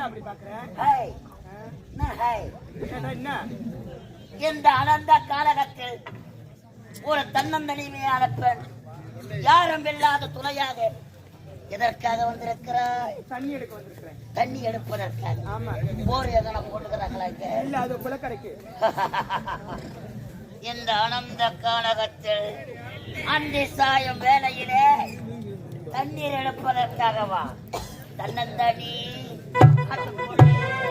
அப்படி பாக்குற? என்ன என்ன? இந்த அனந்த காலகத்தில் ஒரு தன்னந்தனிமையான பெண் யாரும் இல்லாத துணையாக எதற்காக வந்திருக்கிறாய்? தண்ணி எடுக்க வந்திருக்கிறேன். தண்ணி எடுப்பதற்காக. ஆமா. போர் எதனா போட்டுக்கிறாங்களா இல்ல அது குளக்கரைக்கு இந்த அனந்த காலகத்தில் அந்தி சாயும் வேளையிலே தண்ணீர் எடுப்பதற்காகவா? தன்னந்தனி at the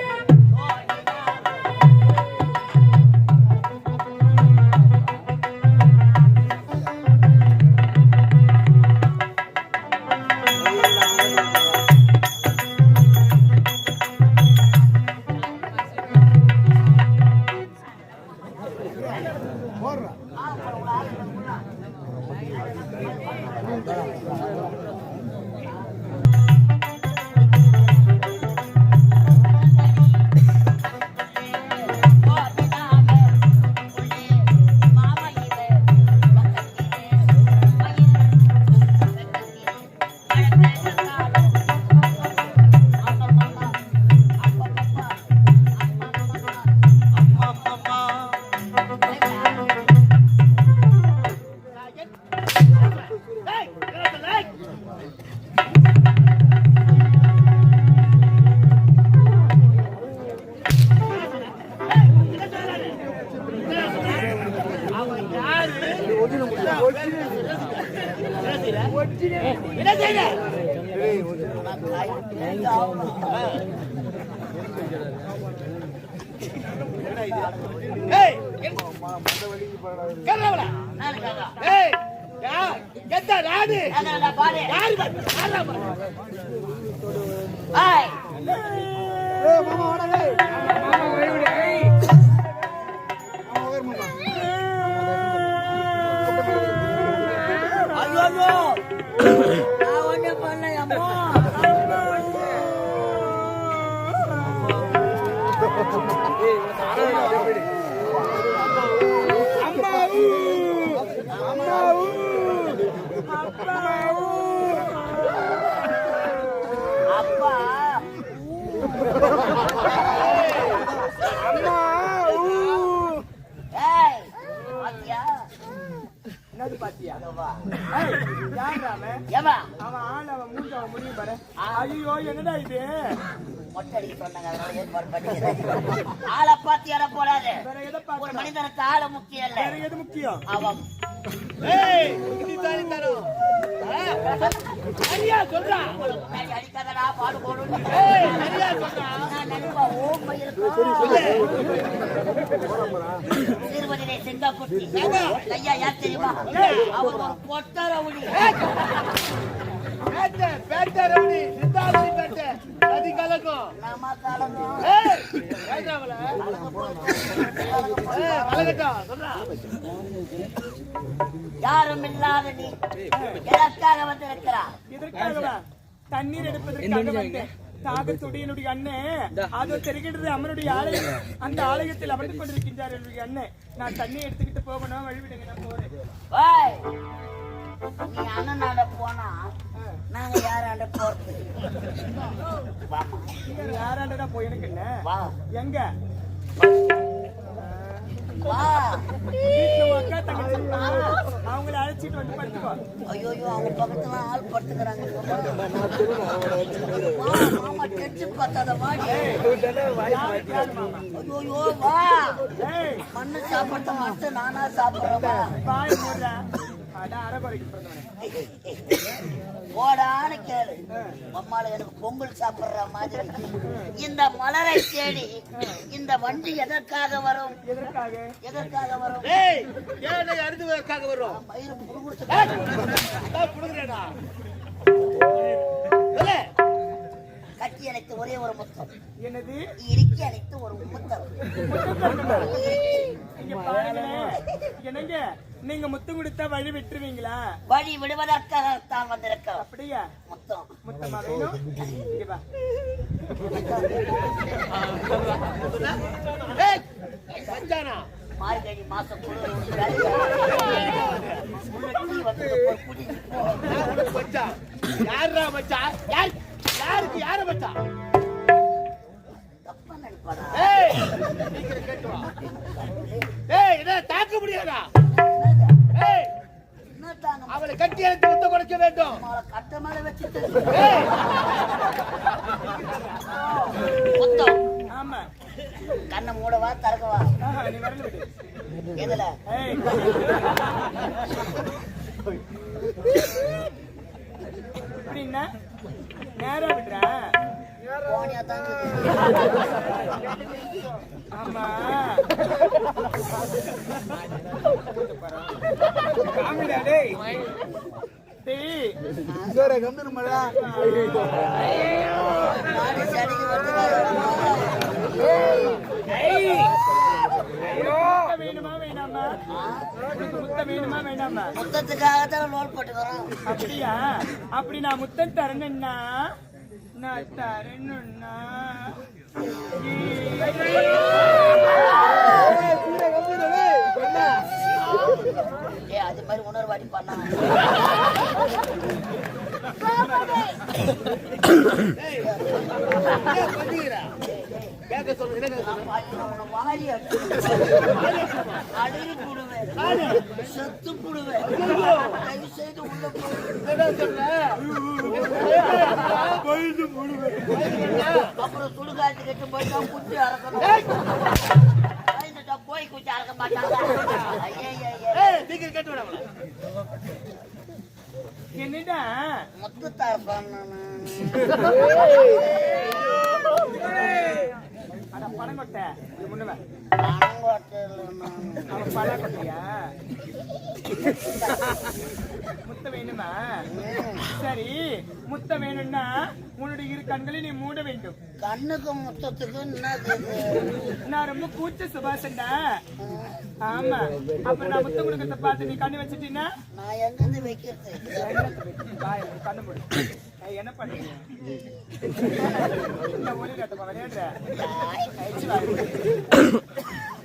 என்ன செய்யல பாடு யாரு பாடு என்னது பாத்தியா? அதுவா. ஏய் யாருடா அவன்? ஆள் அவன் மூஞ்சி அவன் முடியும் பாரு. ஐயோ என்னடா இது? மொட்டை அடிக்க சொன்னாங்க அதனால ஏற்பாடு பண்ணிக்கிறேன் ஆளை பார்த்து இட போடாது? வேற எதை ஒரு மனிதனுக்கு ஆளு முக்கியம் இல்ல. வேற எது முக்கியம்? அவன். முன்னாடி அடிக்காதடா பாடு போடும் நான் நினைப்பா ஓ திருவதிலே செங்காக்குட்டி ஐயா யார் தெரியுமா அவர் ஒரு யாரும் இல்லாத நீ எதற்காக வந்திருக்கிறார் இதற்காகவா தண்ணீர் எடுப்பதற்காக வந்தேன். தாகத்துடைய என்னுடைய அண்ணன் அதோ தெரிகின்றது அம்மனுடைய ஆலயம். அந்த ஆலயத்தில் அமர்ந்து கொண்டிருக்கின்றார் என்னுடைய அண்ணன் நான் தண்ணி எடுத்துக்கிட்டு போகணும் வழிவிடுங்க நான் போறேன். நீ அண்ணனாண்ட போனா நாங்க யாராண்ட போறது? யாராண்டா போய் எனக்கு என்ன? வா. எங்க? அவங்கள அழைச்சிட்டு வந்து படுத்துக்கோ. ஐயோ அவங்க பக்கத்துல ஆள் படுத்துக்கிறாங்க. மாமா பார்த்தாத வாடி ஐயோ வா மண்ணு சாப்பிட்ட மட்டும் நானா பிறந்தவனே போடான்னு கேளு. அம்மால எனக்கு பொங்கல் சாப்பிடுற மாதிரி. இந்த மலரை தேடி இந்த வண்டி எதற்காக வரும்? எதற்காக? எதற்காக வரும்? அறுதுவதற்காக வரும் மயிறு புடுங்குறேடா சொல்லு. கட்டி அணைத்து ஒரே ஒரு முத்தம். என்னது? இறுக்கி அணைத்து ஒரு முத்தம். என்னங்க? நீங்க முத்தம் கொடுத்தா வழி விட்டுருவீங்களா? வழி விடுவதற்காகத்தான் வந்திருக்கிறோம் அப்படியா? முத்தம். முத்தமா வேணும்? மார்கழி மாசம் குளிர் ஒரு வேலை. உள்ள தீ வந்தது தாக்க முடியாதா? ஏய்! என்ன தாங்க அவளை கட்டி அழைத்து முத்த கொடுக்க வேண்டும். கட்ட மேல வச்சுட்டு ஏய்! முத்தம். ஆமா. கண்ணை மூடவா விடு எதுல? ஏய். அப்படின்னா நேரா விடுறேன் போனியா தாங்க ஆமா. காமிடா டேய் முத்தத்துக்காக தான் லோல் போட்டுக்கிறோம் அப்படியா அப்படி நான் முத்தம் தரணும்னா ஏ அது மாதிரி உணர்வாடி பண்ணா செத்து போடுவேன் தயவு செய்து உள்ள போய் என்ன சொல்ற அப்புறம் சுடுகாட்டு கட்டு போய் தான் குச்சி அறக்கணும் பயந்துட்டா போய் குச்சி அறக்க மாட்டாங்க. ஐயையையே. ஏய் சீக்கிரம் கேட்டு விட அவளை என்னடா முத்துத்தார் அட பணம் கொட்ட இது முன்னுவ அணங்கோட்டையில் நான் அவன் பணம் கொட்டையா முத்த வேணுமா? சரி முத்த வேணும்னா உன்னுடைய இரு கண்களை நீ மூட வேண்டும். கண்ணுக்கு முத்தத்துக்கு? நான் ரொம்ப கூச்ச சுபாசண்டா ஆமா. அப்புறம் நான் முத்தம் கொடுக்கறத பார்த்து நீ கண்ணு வச்சுட்டீன்னா? நான் எங்கிருந்து வைக்கிறது? கண்ணு மூடு. என்ன பண்றீங்க.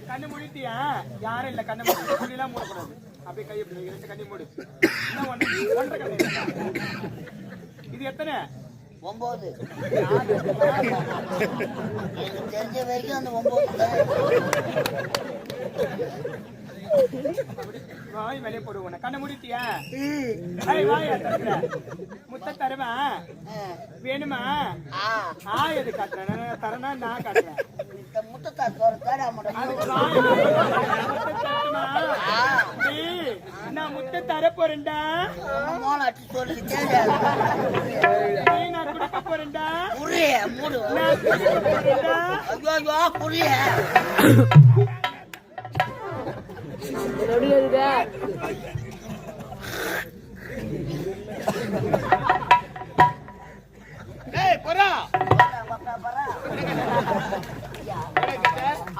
கண்ணு மூடிட்டியா? யாரும் இல்ல கண்ணு மூடு. துணிலாம் மூடக்கூடாது. அப்படியே கை இப்படி வை, ரெண்டு கண்ணி மூடு. இன்னும் ஒன்று ஒன்றரை கண்ணு. இது எத்தனை? ஒன்பது எனக்கு தெரிஞ்ச வரைக்கும் அந்த ஒன்பது வாய் வெளியே போடுவோம் கண்ணை ஏய், வாயை. முத்த ஆ. வேணுமா? ஆ எது காட்டுறேன்? தரனா நான் காட்டுறேன்? முத்த நான் முட்டை தர போறேன்டா. நான் கொடுக்க போறேன்டா. புரிய மூடு. நான் கொடுக்க போறேன்டா. ஐயோ புரிய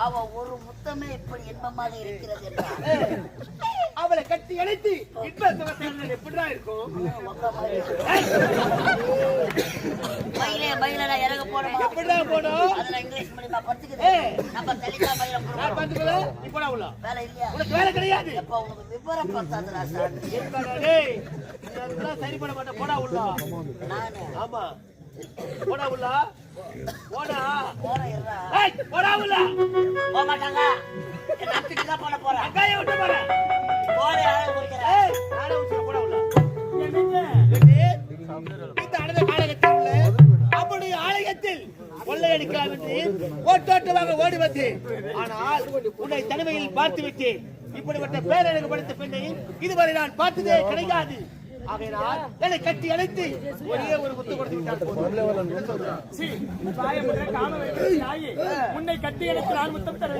அவ ஒரு முத்தமே இப்படி இன்பமாக இருக்கிறது அவளை கட்டி அழைத்து இப்ப சுகத்தில் எப்படிடா இருக்கும்? மயிலே மயில நான் இறங்க எப்படிடா போனோம்? உனக்கு வேலை கிடையாது. சார். பண்ண மாட்டேன் போடா உள்ள. நானு. ஆமா. போடா உள்ள. போடா. போடா உள்ள. போக மாட்டாங்க என்ன போட போறேன். அக்காயை விட்டு போறேன். போடா உள்ள? இந்த அடந்த காலகட்டத்தில் அப்படி ஆலயத்தில் கொள்ளையடிக்கலாம் என்று ஓட்டோட்டமாக ஓடி வந்தேன் ஆனால் உன்னை தனிமையில் பார்த்து விட்டேன் இப்படிப்பட்ட பேரழகு படுத்த பெண்ணை இதுவரை நான் பார்த்ததே கிடையாது. ஆகையினால் என்னை கட்டி அழைத்து ஒரே ஒரு முத்து கொடுத்து நாயே. உன்னை கட்டி எனக்கு நான் முத்தம் தர